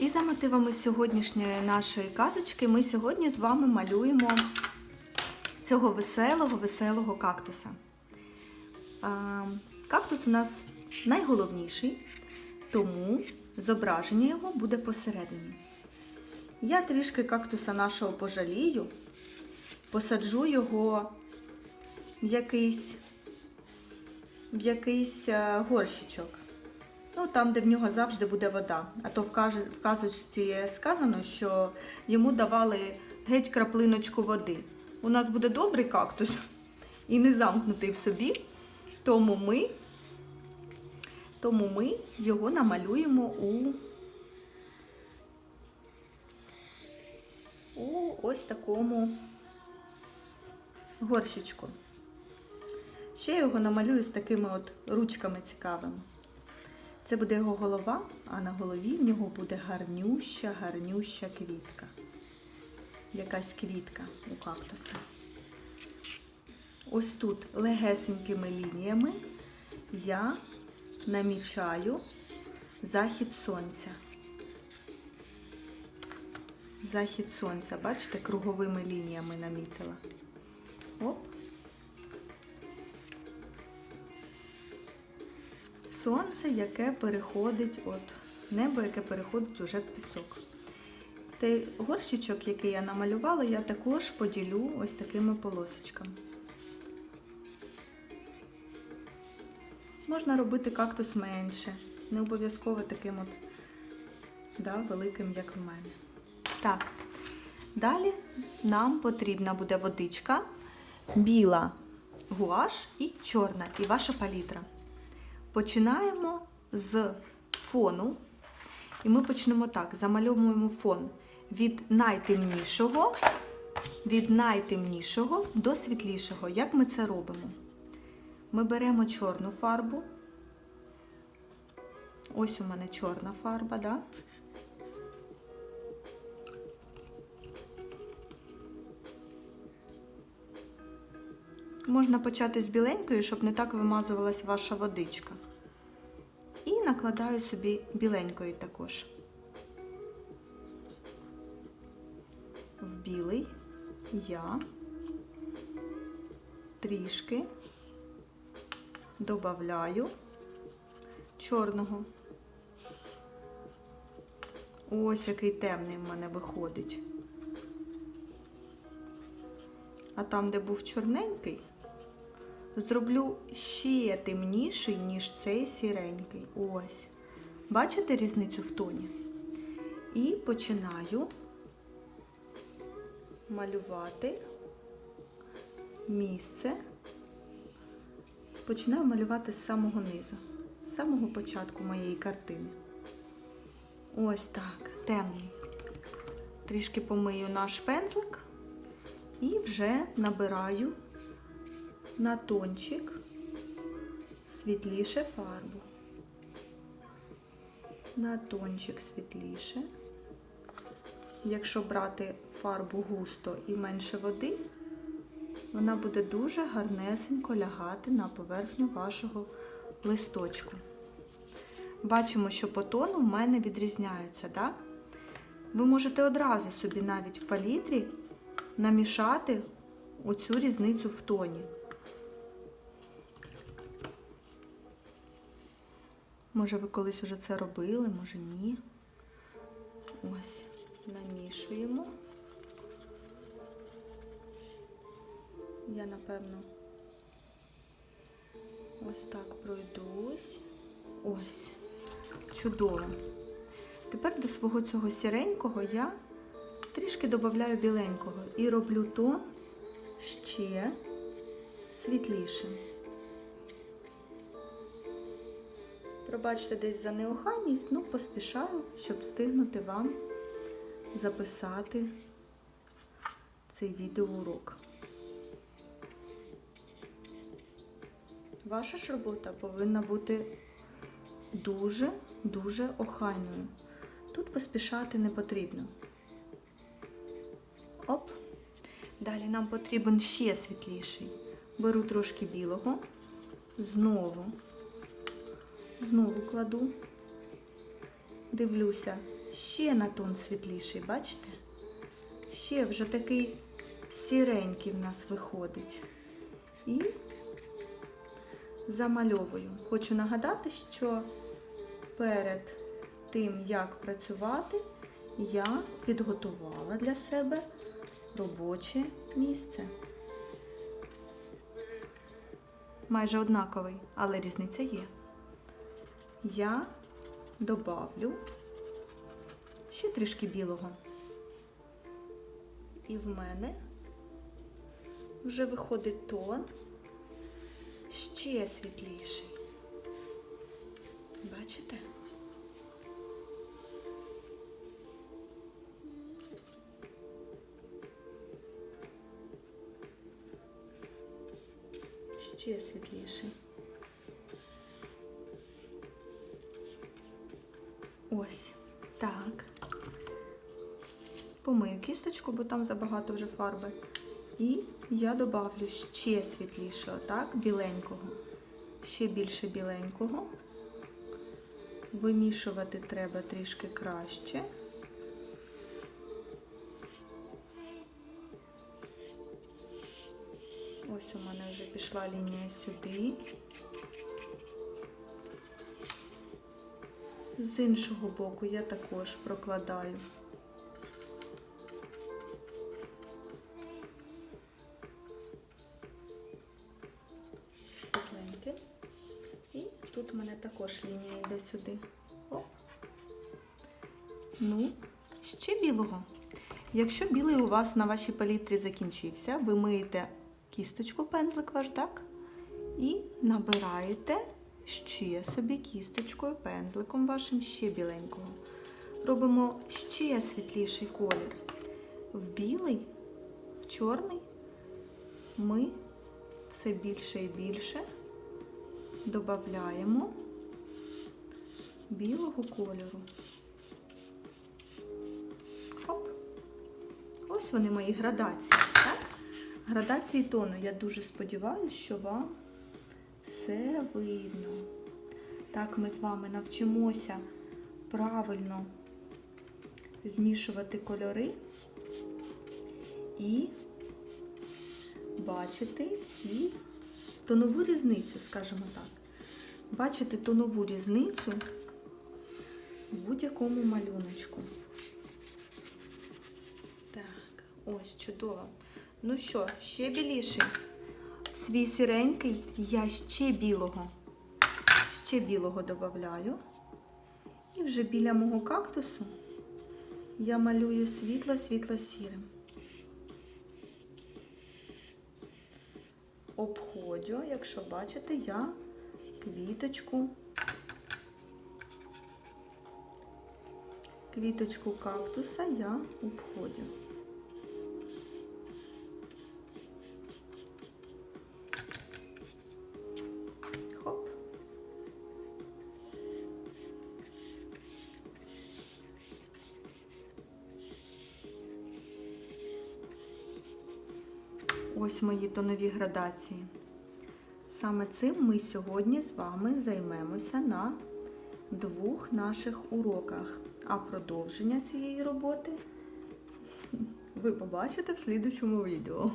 І за мотивами сьогоднішньої нашої казочки ми сьогодні з вами малюємо цього веселого, веселого кактуса. Кактус у нас найголовніший, тому зображення його буде посередині. Я трішки кактуса нашого пожалію, посаджу його в якийсь, в якийсь е, горщичок. Ну, там, де в нього завжди буде вода. А то в казочці сказано, що йому давали геть краплиночку води. У нас буде добрий кактус і не замкнутий в собі, тому ми, тому ми його намалюємо у, у ось такому горщичку. Ще я його намалюю з такими от ручками цікавими. Це буде його голова, а на голові в нього буде гарнюща, гарнюща квітка. Якась квітка у кактуса. Ось тут легесенькими лініями я намічаю захід сонця. Захід сонця, бачите, круговими лініями намітила. Оп. Сонце, яке переходить, от небо, яке переходить уже в пісок. Той горщичок, який я намалювала, я також поділю ось такими полосочками. Можна робити кактус менше, не обов'язково таким от да, великим, як в мене. Так, далі нам потрібна буде водичка, біла гуаш і чорна, і ваша палітра. Починаємо з фону. І ми почнемо так: замальовуємо фон від найтемнішого, від найтемнішого до світлішого. Як ми це робимо? Ми беремо чорну фарбу. Ось у мене чорна фарба, да? Можна почати з біленької, щоб не так вимазувалась ваша водичка. І накладаю собі біленької також. В білий я трішки додаю чорного. Ось який темний в мене виходить. А там, де був чорненький, зроблю ще темніший, ніж цей сіренький. Ось. Бачите різницю в тоні? І починаю малювати місце. Починаю малювати з самого низу, з самого початку моєї картини. Ось так, темний. Трішки помию наш пензлик і вже набираю на тончик світліше фарбу. На тончик світліше. Якщо брати фарбу густо і менше води, вона буде дуже гарнесенько лягати на поверхню вашого листочку. Бачимо, що по тону в мене відрізняються, так? Ви можете одразу собі навіть в палітрі намішати оцю різницю в тоні. Може, ви колись уже це робили, може ні. Ось, намішуємо. Я, напевно, ось так пройдусь. Ось. Чудово. Тепер до свого цього сіренького я трішки додаю біленького і роблю тон ще світлішим. Пробачте десь за неохайність, ну поспішаю, щоб встигнути вам записати цей відеоурок. Ваша ж робота повинна бути дуже-дуже охайною. Тут поспішати не потрібно. Оп. Далі нам потрібен ще світліший. Беру трошки білого, знову, знову кладу, дивлюся, ще на тон світліший, бачите? Ще вже такий сіренький в нас виходить. І замальовую. Хочу нагадати, що перед тим, як працювати, я підготувала для себе робоче місце. Майже однаковий, але різниця є. Я добавлю ще трішки білого. І в мене вже виходить тон ще світліший. Бачите? Ось так. Помию кісточку, бо там забагато вже фарби. І я добавлю ще світлішого, так, біленького. Ще більше біленького. Вимішувати треба трішки краще. Ось у мене вже пішла лінія сюди. З іншого боку я також прокладаю. Світленьке. І тут у мене також лінія йде сюди. Оп. Ну, ще білого. Якщо білий у вас на вашій палітрі закінчився, ви миєте кісточку, пензлик ваш, так? І набираєте ще собі кісточкою, пензликом вашим ще біленького. Робимо ще світліший колір. В білий, в чорний ми все більше і більше додаємо білого кольору. Хоп. Ось вони мої градації, так? Градації тону. Я дуже сподіваюся, що вам все видно. Так ми з вами навчимося правильно змішувати кольори і бачити ці тонову різницю, скажімо так. Бачити тонову різницю в будь-якому малюночку. Так, ось чудово. Ну що, ще біліший. Свій сіренький я ще білого. Ще білого додаю. І вже біля мого кактусу я малюю світло-світло сірим. Обходжу, якщо бачите, я квіточку. Квіточку кактуса я обходжу. Ось мої тонові градації. Саме цим ми сьогодні з вами займемося на двох наших уроках. А продовження цієї роботи ви побачите в слідучому відео.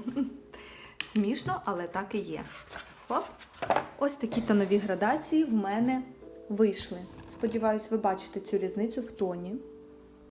Смішно, але так і є. Хоп. Ось такі тонові градації в мене вийшли. Сподіваюсь, ви бачите цю різницю в тоні.